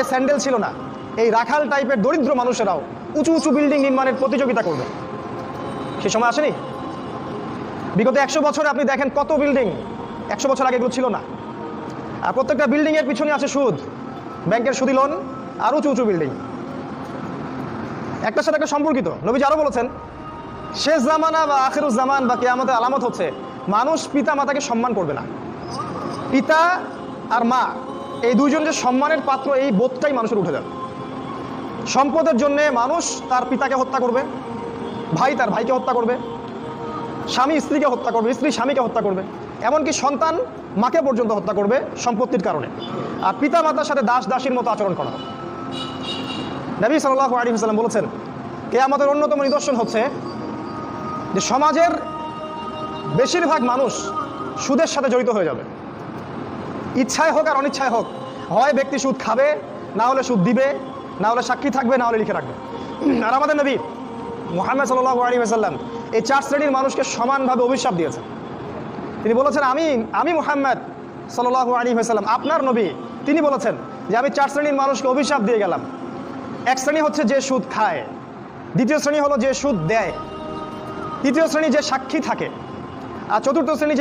পায়ে স্যান্ডেল ছিল না। এই রাখাল টাইপের দরিদ্র মানুষেরাও উঁচু উঁচু বিল্ডিং নির্মাণের প্রতিযোগিতা করবে। সে সময় আসেনি? বিগত একশো বছরে আপনি দেখেন কত বিল্ডিং একশো বছর আগে এগুলো ছিল না। আর প্রত্যেকটা বিল্ডিংয়ের পিছনে আছে সুদ। ব্যাংকের সুদি লোন আর উঁচু উঁচু বিল্ডিং একটার সাথে একটা সম্পর্কিত। নবীজি আরও বলেছেন, শেষ জামানা বা আখেরুজ জামান বা কেয়ামতের আলামত হচ্ছে, মানুষ পিতা মাতাকে সম্মান করবে না। পিতা আর মা এই দুইজন যে সম্মানের পাত্র, এই বোধটাই মানুষের উঠে যাবে। সম্পদের জন্যে মানুষ তার পিতাকে হত্যা করবে, ভাই তার ভাইকে হত্যা করবে, স্বামী স্ত্রীকে হত্যা করবে, স্ত্রী স্বামীকে হত্যা করবে, এমনকি সন্তান মাকে পর্যন্ত হত্যা করবে সম্পত্তির কারণে। আর পিতা মাতার সাথে দাস দাসীর মতো আচরণ করা। হবে নবী সাল্লাহ আলী হাসাল্লাম বলেছেন কে আমাদের অন্যতম নিদর্শন হচ্ছে যে সমাজের বেশিরভাগ মানুষ সুদের সাথে জড়িত হয়ে যাবে। ইচ্ছায় হোক আর অনিচ্ছায় হোক। হয় ব্যক্তি সুদ খাবে, না হলে সুদ দিবে, না হলে সাক্ষী থাকবে, না হলে লিখে রাখবে। আর আমাদের নবী মোহাম্মদ সাল্লাহ আলী আসাল্লাম এই চার শ্রেণির মানুষকে সমানভাবে অভিশাপ দিয়েছেন। তিনি বলেছেন, আমি আমি মোহাম্মদ সাল্লাহ আলী আসাল্লাম আপনার নবী। তিনি বলেছেন যে, আমি চার শ্রেণির মানুষকে অভিশাপ দিয়ে গেলাম। এক শ্রেণি হচ্ছে যে সুদ খায়, দ্বিতীয় শ্রেণি হলো যে সুদ দেয়। তৃতীয় শ্রেণি যে সাক্ষী থাকে, আর চতুর্থ শ্রেণি